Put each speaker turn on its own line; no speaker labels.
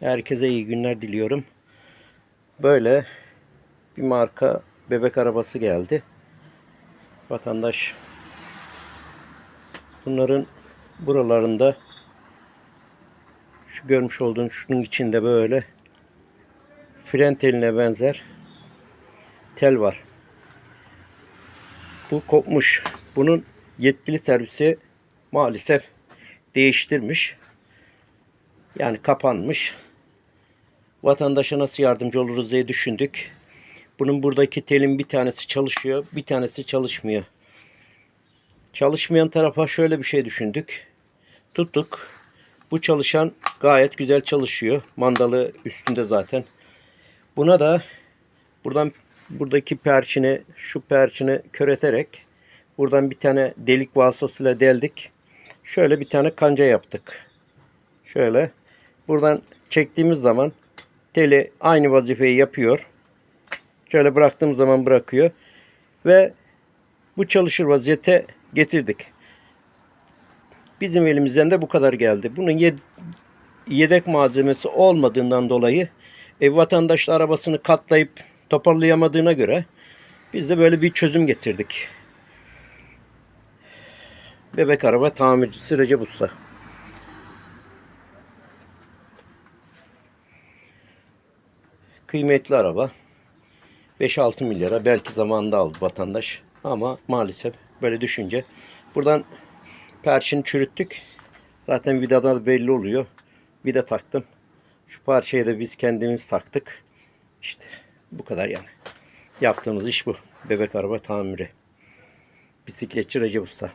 Herkese iyi günler diliyorum. Böyle bir marka bebek arabası geldi. Vatandaş bunların buralarında şu görmüş olduğun şunun içinde böyle fren teline benzer tel var. Bu kopmuş. Bunun yetkili servisi maalesef değiştirmiş. Yani kapanmış. Vatandaşa nasıl yardımcı oluruz diye düşündük. Bunun buradaki telin bir tanesi çalışıyor, bir tanesi çalışmıyor. Çalışmayan tarafa şöyle bir şey düşündük. Tuttuk. Bu çalışan gayet güzel çalışıyor. Mandalı üstünde zaten. Buna da buradan buradaki perçini, şu perçini köreterek buradan bir tane delik vasıtasıyla deldik. Şöyle bir tane kanca yaptık. Şöyle buradan çektiğimiz zaman teli aynı vazifeyi yapıyor. Şöyle bıraktığım zaman bırakıyor. Ve bu çalışır vaziyete getirdik. Bizim elimizden de bu kadar geldi. Bunun yed- yedek malzemesi olmadığından dolayı ev vatandaş da arabasını katlayıp toparlayamadığına göre biz de böyle bir çözüm getirdik. Bebek araba tamircisi Recep Usta. Kıymetli araba. 5-6 milyara belki zamanında aldı vatandaş. Ama maalesef böyle düşünce. Buradan perçini çürüttük. Zaten vidada da belli oluyor. Vida taktım. Şu parçayı da biz kendimiz taktık. İşte bu kadar yani. Yaptığımız iş bu. Bebek araba tamiri. Bisikletçi Recep Usta.